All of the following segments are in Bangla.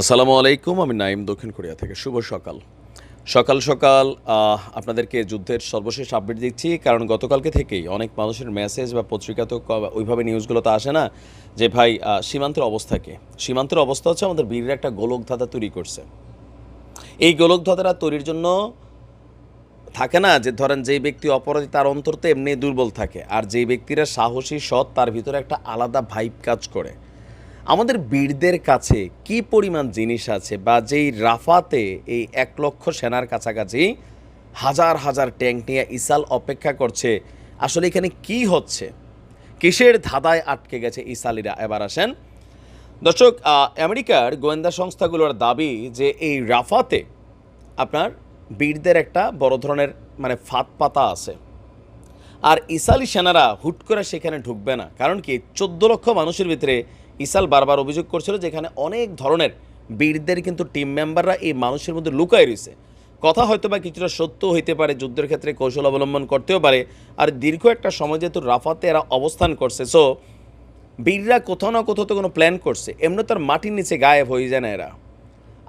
আসসালামু আলাইকুম, আমি নাইম দক্ষিণ কোরিয়া থেকে। শুভ সকাল। সকাল সকাল আপনাদেরকে যুদ্ধের সর্বশেষ আপডেট দিচ্ছি, কারণ গতকালকে থেকেই অনেক মানুষের মেসেজ বা পত্রিকা তো ওইভাবে নিউজগুলো তো আসে না, যে ভাই সীমান্তের অবস্থা কি? সীমান্তের অবস্থা হচ্ছে আমাদের বীরের একটা গোলকধাতা তৈরি করছে। এই গোলকধাতাটা তৈরির জন্য থাকে না, যে ধরেন যেই ব্যক্তি অপরাধী, তার অন্তর তো এমনি দুর্বল থাকে, আর যেই ব্যক্তিরা সাহসী, সৎ, তার ভিতরে একটা আলাদা ভাইব কাজ করে। আমাদের বীরদের কাছে কি পরিমাণ জিনিস আছে বা যেই রাফাতে এই এক লক্ষ সেনার কাছাকাছি হাজার হাজার ট্যাঙ্ক নিয়ে ইসাল অপেক্ষা করছে, আসলে এখানে কি হচ্ছে? কিসের ধাঁধায় আটকে গেছে ইসালিরা? এবার আসেন। দর্শক আমেরিকার গোয়েন্দা সংস্থাগুলোর দাবি যে এই রাফাতে আপনার বীরদের একটা বড় ধরনের মানে ফাঁদ পাতা আছে। আর ইসালি সেনারা হুট করে সেখানে ঢুকবে না। কারণ কি, চোদ্দ লক্ষ মানুষের ভিতরে ইসাল বারবার অভিযোগ করছিল যেখানে অনেক ধরনের বীরদের কিন্তু টিম মেম্বাররা এই মানুষের মধ্যে লুকায় রয়েছে। কথা হয়তো বা কিছুটা সত্য হইতে পারে, যুদ্ধের ক্ষেত্রে কৌশল অবলম্বন করতেও পারে। আর দীর্ঘ একটা সময় যেহেতু রাফাতে এরা অবস্থান করছে সো বীররা কোথাও না কোথাও তো কোনো প্ল্যান করছে। এমনি তার মাটির নিচে গায়েব হয়ে যায় না এরা।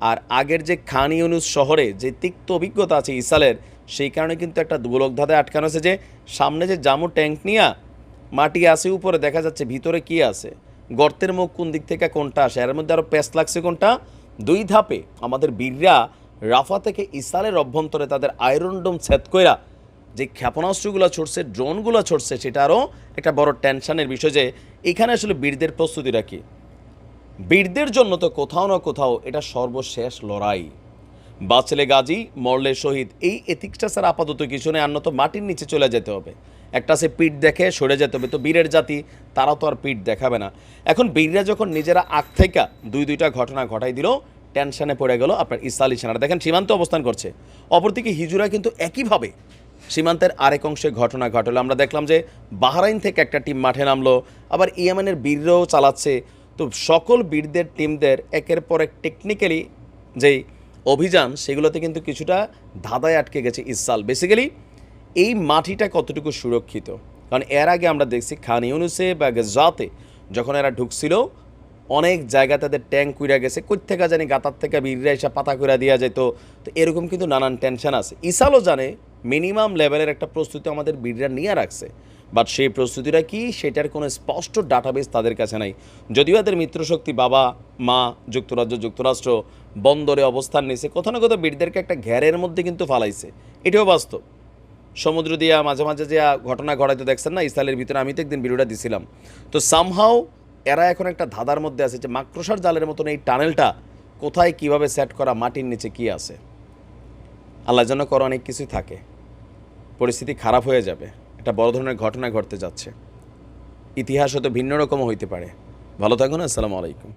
আর আগের যে খান ইউনুস শহরে যে তিক্ত অভিজ্ঞতা আছে ইসালের, সেই কারণে কিন্তু একটা দুবলক ধাঁধায় আটকানো আছে যে সামনে যে জামু ট্যাঙ্ক নিয়া মাটি আছে, উপরে দেখা যাচ্ছে ভিতরে কি আছে। গর্তের মুখ কোন দিক থেকে কোনটা আসে? এর মধ্যে আরও প্যাস লাগছে কোনটা? দুই ধাপে আমাদের বীররা রাফা থেকে ইসালের অভ্যন্তরে তাদের আয়রন ডোম ছেদ কইরা যে ক্ষেপণাস্ত্রগুলো ছড়ছে, ড্রোনগুলো ছড়ছে, সেটা আরও একটা বড় টেনশনের বিষয় যে এখানে আসলে বীরদের প্রস্তুতিটা কী? বীরদের জন্য তো কোথাও না কোথাও এটা সর্বশেষ লড়াই। বাঁচলে গাজী, মরলে শহীদ। এই এথিক্সটা স্যার আপাতত কিছু নেই, আর তো মাটির নিচে চলে যেতে হবে। একটা সে পিঠ দেখে সরে যেতে হবে। তো বীরের জাতি তারা তো আর পিঠ দেখাবে না। এখন বীররা যখন নিজেরা আগ থেকে দুই দুইটা ঘটনা ঘটাই দিল, টেনশনে পড়ে গেল আপনার ইসলালি সেনারা। দেখেন, সীমান্ত অবস্থান করছে। অপরদিকে হিজুরা কিন্তু একইভাবে সীমান্তের আরেক অংশে ঘটনা ঘটলো। আমরা দেখলাম যে বাহরাইন থেকে একটা টিম মাঠে নামলো, আবার ইয়েমেনের বীররাও চালাচ্ছে। তো সকল বীরদের, টিমদের একের পর এক টেকনিক্যালি যেই অভিযান, সেগুলোতে কিন্তু কিছুটা ধাঁধায় আটকে গেছে ইসাল বেসিক্যালি এই মাটিটা কতটুকু সুরক্ষিত? কারণ এর আগে আমরা দেখছি খান ইউনুসে বা গেজাতে যখন এরা ঢুকছিল, অনেক জায়গা তাদের ট্যাঙ্ক কুইরা গেছে কই থেকে জানি গাতার থেকে বীররা এসে পাতা কুইরা দেওয়া যেত। তো এরকম কিন্তু নানান টেনশন আছে। ইসালও জানে মিনিমাম লেভেলের একটা প্রস্তুতি আমাদের বীররা নিয়ে রাখছে। বাট সেই প্রস্তুতিটা কি? সেটার কোনো স্পষ্ট ডাটাবেস তাদের কাছে নাই। যদিও এদের মিত্রশক্তি বাবা, মা, যুক্তরাজ্য, যুক্তরাষ্ট্র বন্দরে অবস্থান নিয়েছে, কোথাও না কোথাও বীরদেরকে একটা ঘেরের মধ্যে কিন্তু ফালাইছে। এটাও বাস্তব। সমুদ্র দিয়া মাঝে মাঝে যে ঘটনা ঘটাইতে দেখছেন না, ইসরায়েলের ভিতরে আমি তো একদিন ভিডিওটা দিছিলাম। তো সামহাও এরা এখন একটা ধাঁধার মধ্যে আছে যে মাকড়সার জালের মতন এই টানেলটা কোথায় কীভাবে সেট করা, মাটির নিচে কি আছে? আল্লাহ যেন করো অনেক কিছুই থাকে। পরিস্থিতি খারাপ হয়ে যাবে। একটা বড় ধরনের ঘটনা ঘটতে যাচ্ছে। ইতিহাস হয়তো ভিন্ন রকম হইতে পারে। ভালো থাকুন, আসসালামু আলাইকুম।